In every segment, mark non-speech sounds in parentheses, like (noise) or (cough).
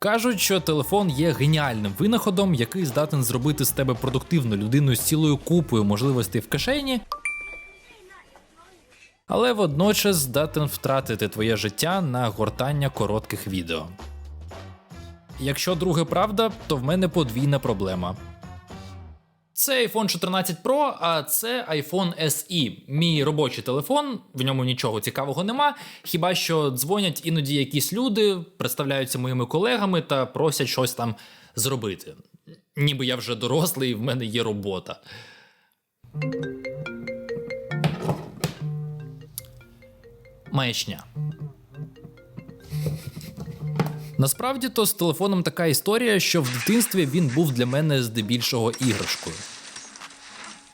Кажуть, що телефон є геніальним винаходом, який здатен зробити з тебе продуктивну людину з цілою купою можливостей в кишені, але водночас здатен втратити твоє життя на гортання коротких відео. Якщо друге правда, то в мене подвійна проблема. Це iPhone 14 Pro, а це iPhone SE. Мій робочий телефон, в ньому нічого цікавого нема. Хіба що дзвонять іноді якісь люди, представляються моїми колегами та просять щось там зробити. Ніби я вже дорослий і в мене є робота. Маячня. Насправді то з телефоном така історія, що в дитинстві він був для мене здебільшого іграшкою.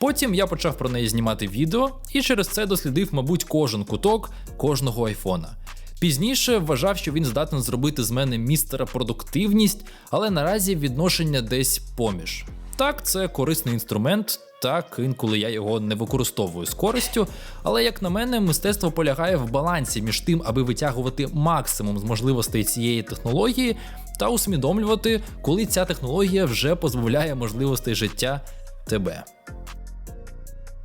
Потім я почав про неї знімати відео і через це дослідив, мабуть, кожен куток кожного айфона. Пізніше вважав, що він здатен зробити з мене містера продуктивність, але наразі відношення десь поміж. Так, це корисний інструмент, так інколи я його не використовую з користю, але як на мене, мистецтво полягає в балансі між тим, аби витягувати максимум з можливостей цієї технології, та усвідомлювати, коли ця технологія вже позбавляє можливостей життя тебе.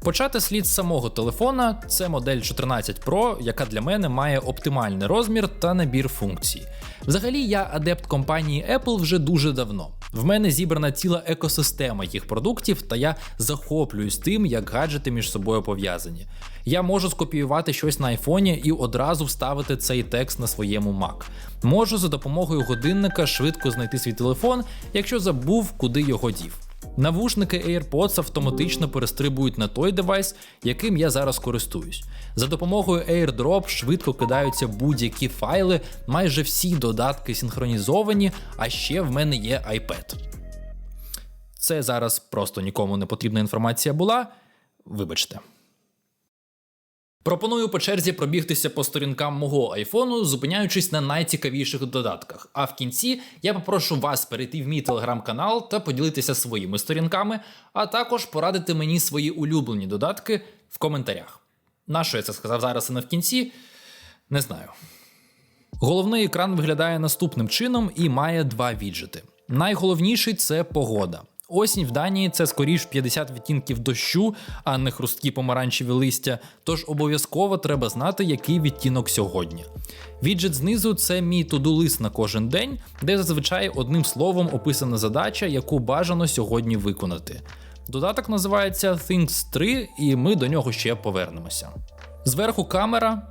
Почати слід з самого телефона, це модель 14 Pro, яка для мене має оптимальний розмір та набір функцій. Взагалі, я адепт компанії Apple вже дуже давно. В мене зібрана ціла екосистема їх продуктів, та я захоплююсь тим, як гаджети між собою пов'язані. Я можу скопіювати щось на айфоні і одразу вставити цей текст на своєму Mac. Можу за допомогою годинника швидко знайти свій телефон, якщо забув, куди його дів. Навушники AirPods автоматично перестрибують на той девайс, яким я зараз користуюсь. За допомогою AirDrop швидко кидаються будь-які файли, майже всі додатки синхронізовані, а ще в мене є iPad. Це зараз просто нікому не потрібна інформація була. Вибачте. Пропоную по черзі пробігтися по сторінкам мого айфону, зупиняючись на найцікавіших додатках. А в кінці я попрошу вас перейти в мій телеграм-канал та поділитися своїми сторінками, а також порадити мені свої улюблені додатки в коментарях. На що я це сказав зараз і не в кінці? Не знаю. Головний екран виглядає наступним чином і має два віджити. Найголовніший це погода. Осінь в Данії це скоріш 50 відтінків дощу, а не хрусткі помаранчеві листя. Тож обов'язково треба знати, який відтінок сьогодні. Віджит знизу це мій туду-лист на кожен день, де зазвичай одним словом описана задача, яку бажано сьогодні виконати. Додаток називається Things 3, і ми до нього ще повернемося. Зверху камера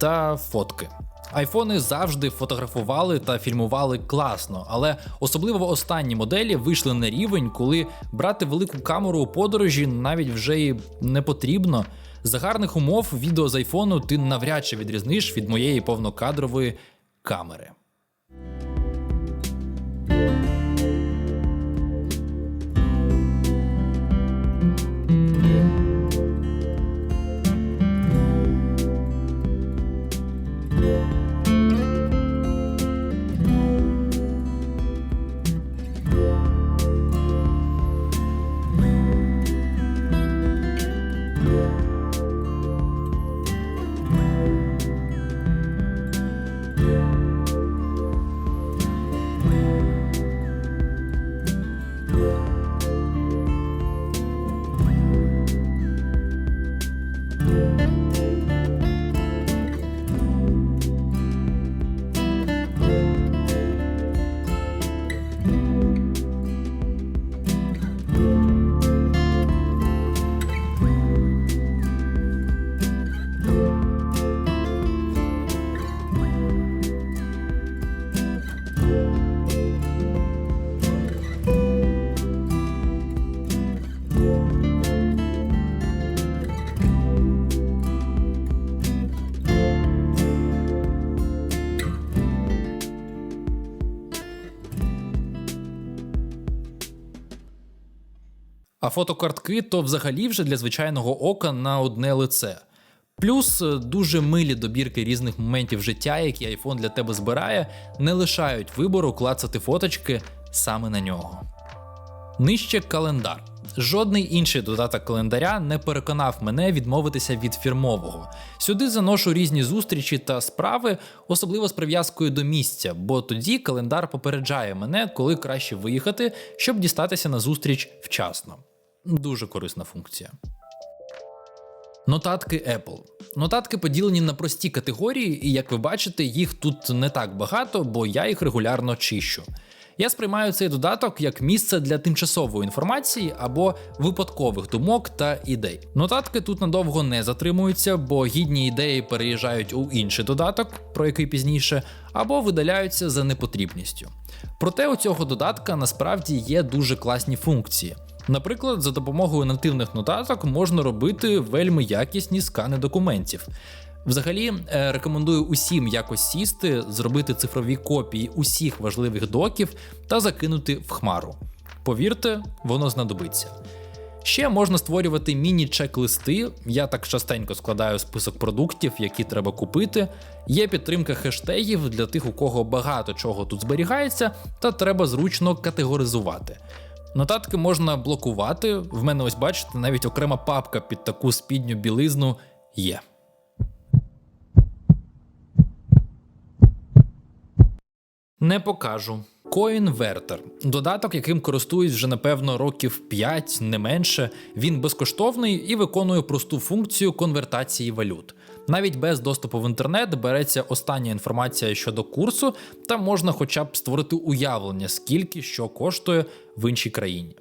та фотки. Айфони завжди фотографували та фільмували класно, але особливо останні моделі вийшли на рівень, коли брати велику камеру у подорожі навіть вже і не потрібно. За гарних умов відео з айфону ти навряд чи відрізниш від моєї повнокадрової камери. А фотокартки то взагалі вже для звичайного ока на одне лице. Плюс е, дуже милі добірки різних моментів життя, які iPhone для тебе збирає, не лишають вибору клацати фоточки саме на нього. Нижче календар. Жодний інший додаток календаря не переконав мене відмовитися від фірмового. Сюди заношу різні зустрічі та справи, особливо з прив'язкою до місця, бо тоді календар попереджає мене, коли краще виїхати, щоб дістатися на зустріч вчасно. Дуже корисна функція. Нотатки Apple. Нотатки поділені на прості категорії, і як ви бачите, їх тут не так багато, бо я їх регулярно чищу. Я сприймаю цей додаток як місце для тимчасової інформації або випадкових думок та ідей. Нотатки тут надовго не затримуються, бо гідні ідеї переїжджають у інший додаток, про який пізніше, або видаляються за непотрібністю. Проте у цього додатка насправді є дуже класні функції. Наприклад, за допомогою нативних нотаток можна робити вельми якісні скани документів. Взагалі, е, рекомендую усім якось сісти, зробити цифрові копії усіх важливих доків та закинути в хмару. Повірте, воно знадобиться. Ще можна створювати міні-чек-листи. Я так частенько складаю список продуктів, які треба купити. Є підтримка хештегів для тих, у кого багато чого тут зберігається, та треба зручно категоризувати. Нотатки можна блокувати. В мене ось бачите, навіть окрема папка під таку спідню білизну є. Не покажу. CoinVerter – додаток, яким користуюсь вже напевно років 5, не менше. Він безкоштовний і виконує просту функцію конвертації валют. Навіть без доступу в інтернет береться остання інформація щодо курсу, та можна хоча б створити уявлення, скільки що коштує в іншій країні.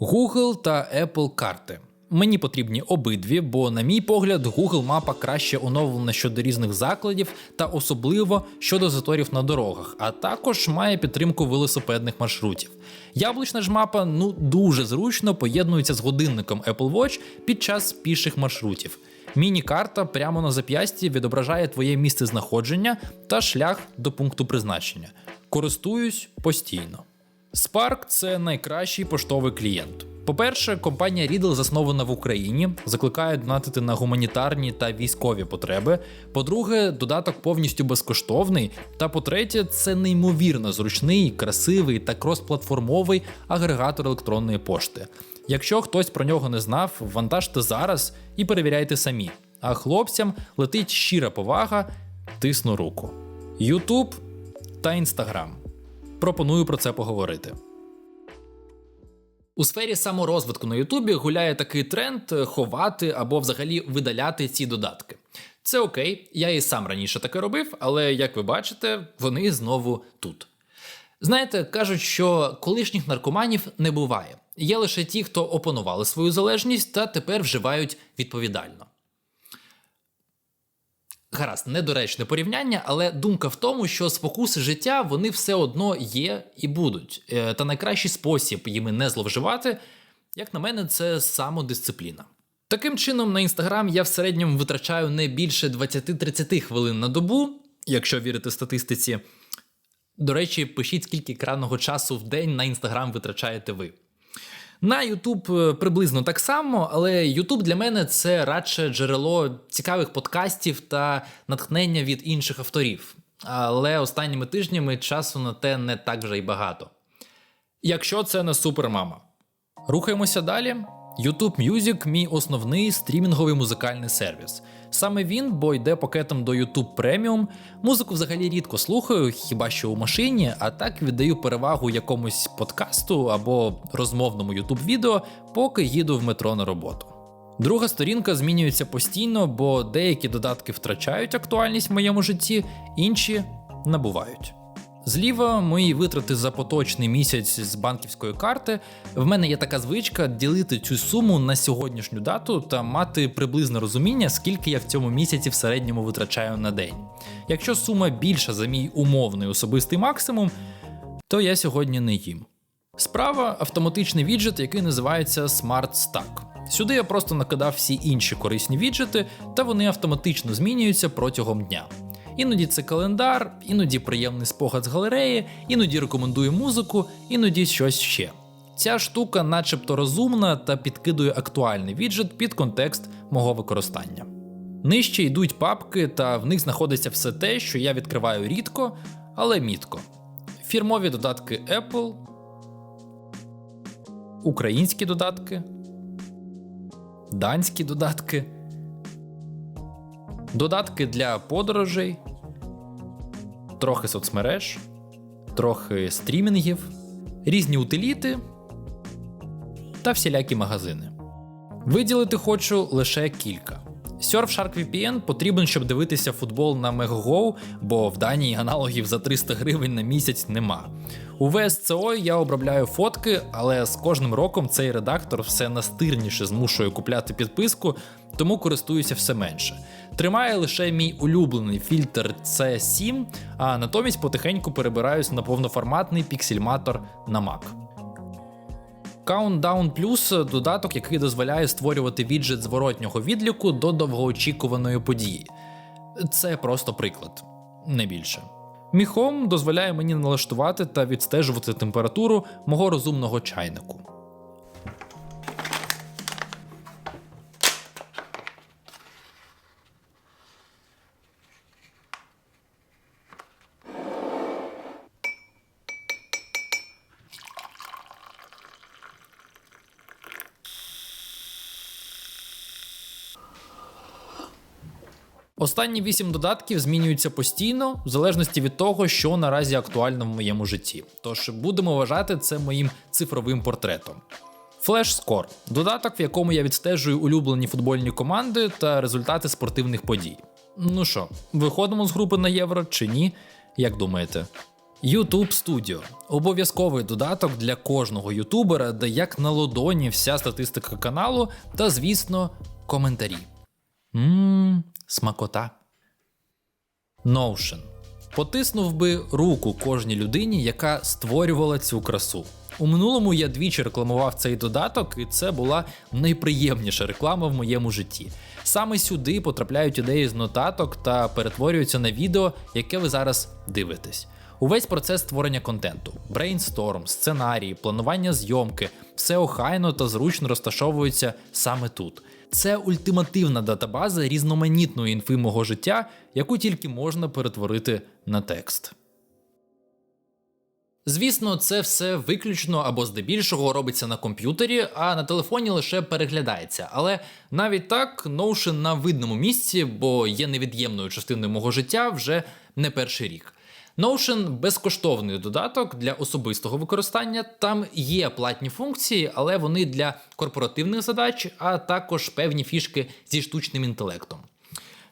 Google та Apple карти. Мені потрібні обидві, бо, на мій погляд, Google мапа краще оновлена щодо різних закладів та особливо щодо заторів на дорогах, а також має підтримку велосипедних маршрутів. Яблучна ж мапа ну дуже зручно поєднується з годинником Apple Watch під час піших маршрутів. Міні-карта прямо на зап'ясті відображає твоє місце знаходження та шлях до пункту призначення. Користуюсь постійно. Spark – це найкращий поштовий клієнт. По-перше, компанія Riddle заснована в Україні, закликає донатити на гуманітарні та військові потреби. По-друге, додаток повністю безкоштовний. Та по-третє, це неймовірно зручний, красивий та кросплатформовий агрегатор електронної пошти. Якщо хтось про нього не знав, вантажте зараз і перевіряйте самі. А хлопцям летить щира повага, тисну руку. YouTube та Instagram. Пропоную про це поговорити. У сфері саморозвитку на Ютубі гуляє такий тренд ховати або взагалі видаляти ці додатки. Це окей, я і сам раніше таке робив, але як ви бачите, вони знову тут. Знаєте, кажуть, що колишніх наркоманів не буває. Є лише ті, хто опанували свою залежність та тепер вживають відповідально. Гаразд, недоречне порівняння, але думка в тому, що спокуси життя вони все одно є і будуть. Е, та найкращий спосіб їми не зловживати, як на мене, це самодисципліна. Таким чином, на інстаграм я в середньому витрачаю не більше 20-30 хвилин на добу, якщо вірити статистиці. До речі, пишіть, скільки екранного часу в день на інстаграм витрачаєте ви. На YouTube приблизно так само, але YouTube для мене це радше джерело цікавих подкастів та натхнення від інших авторів. Але останніми тижнями часу на те не так вже й багато. Якщо це не супермама. Рухаємося далі. YouTube Music – мій основний стрімінговий музикальний сервіс. Саме він, бо йде пакетом до YouTube Premium. Музику взагалі рідко слухаю, хіба що у машині, а так віддаю перевагу якомусь подкасту або розмовному YouTube відео, поки їду в метро на роботу. Друга сторінка змінюється постійно, бо деякі додатки втрачають актуальність в моєму житті, інші набувають. Зліва мої витрати за поточний місяць з банківської карти. В мене є така звичка ділити цю суму на сьогоднішню дату та мати приблизне розуміння, скільки я в цьому місяці в середньому витрачаю на день. Якщо сума більша за мій умовний особистий максимум, то я сьогодні не їм. Справа автоматичний віджит, який називається Smart Stack. Сюди я просто накидав всі інші корисні віджити, та вони автоматично змінюються протягом дня. Іноді це календар, іноді приємний спогад з галереї, іноді рекомендую музику, іноді щось ще. Ця штука, начебто розумна та підкидує актуальний віджит під контекст мого використання. Нижче йдуть папки, та в них знаходиться все те, що я відкриваю рідко, але мітко. Фірмові додатки Apple, українські додатки, данські додатки, додатки для подорожей, трохи соцмереж, трохи стрімінгів, різні утиліти та всілякі магазини. Виділити хочу лише кілька. Surfshark VPN потрібен, щоб дивитися футбол на Megogo, бо в Данії аналогів за 300 гривень на місяць нема. У VSCO я обробляю фотки, але з кожним роком цей редактор все настирніше змушує купляти підписку, тому користуюся все менше. Тримає лише мій улюблений фільтр C7, а натомість потихеньку перебираюсь на повноформатний піксельматор на Mac. Countdown Plus – додаток, який дозволяє створювати віджит зворотнього відліку до довгоочікуваної події. Це просто приклад, не більше. Home дозволяє мені налаштувати та відстежувати температуру мого розумного чайнику. Останні вісім додатків змінюються постійно, в залежності від того, що наразі актуально в моєму житті. Тож будемо вважати це моїм цифровим портретом. Flash Score – додаток, в якому я відстежую улюблені футбольні команди та результати спортивних подій. Ну що, виходимо з групи на євро чи ні? Як думаєте? YouTube Studio – обов'язковий додаток для кожного ютубера, де як на лодоні вся статистика каналу та, звісно, коментарі. Ммм, смакота. Notion. Потиснув би руку кожній людині, яка створювала цю красу. У минулому я двічі рекламував цей додаток, і це була найприємніша реклама в моєму житті. Саме сюди потрапляють ідеї з нотаток та перетворюються на відео, яке ви зараз дивитесь. Увесь процес створення контенту, брейнсторм, сценарії, планування зйомки, все охайно та зручно розташовується саме тут. Це ультимативна датабаза різноманітної інфи мого життя, яку тільки можна перетворити на текст. Звісно, це все виключно або здебільшого робиться на комп'ютері, а на телефоні лише переглядається. Але навіть так, Notion на видному місці, бо є невід'ємною частиною мого життя вже не перший рік. Notion безкоштовний додаток для особистого використання. Там є платні функції, але вони для корпоративних задач, а також певні фішки зі штучним інтелектом.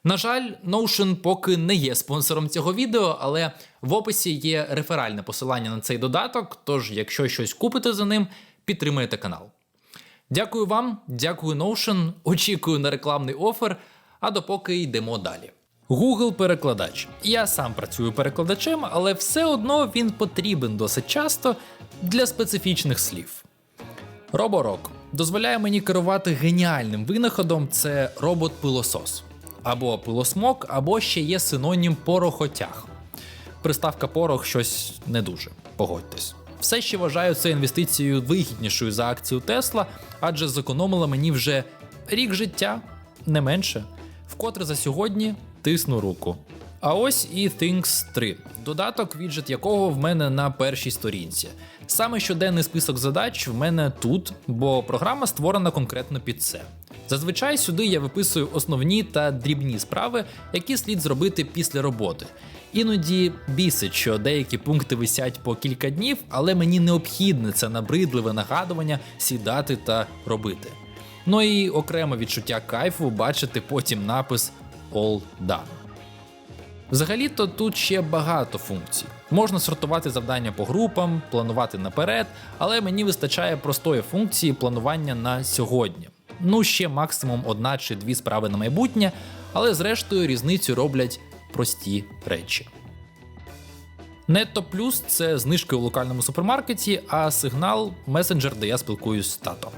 На жаль, Notion поки не є спонсором цього відео, але в описі є реферальне посилання на цей додаток. Тож, якщо щось купите за ним, підтримайте канал. Дякую вам, дякую Notion, (laughs) очікую на рекламний офер. А допоки йдемо далі. Google перекладач. Я сам працюю перекладачем, але все одно він потрібен досить часто для специфічних слів. Роборок дозволяє мені керувати геніальним винаходом це робот-пилосос. Або пилосмок, або ще є синонім порохотяг. Приставка порох щось не дуже, погодьтесь. Все ще вважаю це інвестицією вигіднішою за акцію Тесла, адже зекономила мені вже рік життя, не менше. Вкотре за сьогодні тисну руку. А ось і Things 3, додаток, віджит якого в мене на першій сторінці. Саме щоденний список задач в мене тут, бо програма створена конкретно під це. Зазвичай сюди я виписую основні та дрібні справи, які слід зробити після роботи. Іноді бісить, що деякі пункти висять по кілька днів, але мені необхідне це набридливе нагадування сідати та робити. Ну і окреме відчуття кайфу бачити потім напис All Done. Взагалі-то тут ще багато функцій. Можна сортувати завдання по групам, планувати наперед, але мені вистачає простої функції планування на сьогодні. Ну, ще максимум одна чи дві справи на майбутнє, але зрештою різницю роблять прості речі. Netto Plus – це знижки у локальному супермаркеті, а сигнал месенджер, де я спілкуюсь з татом.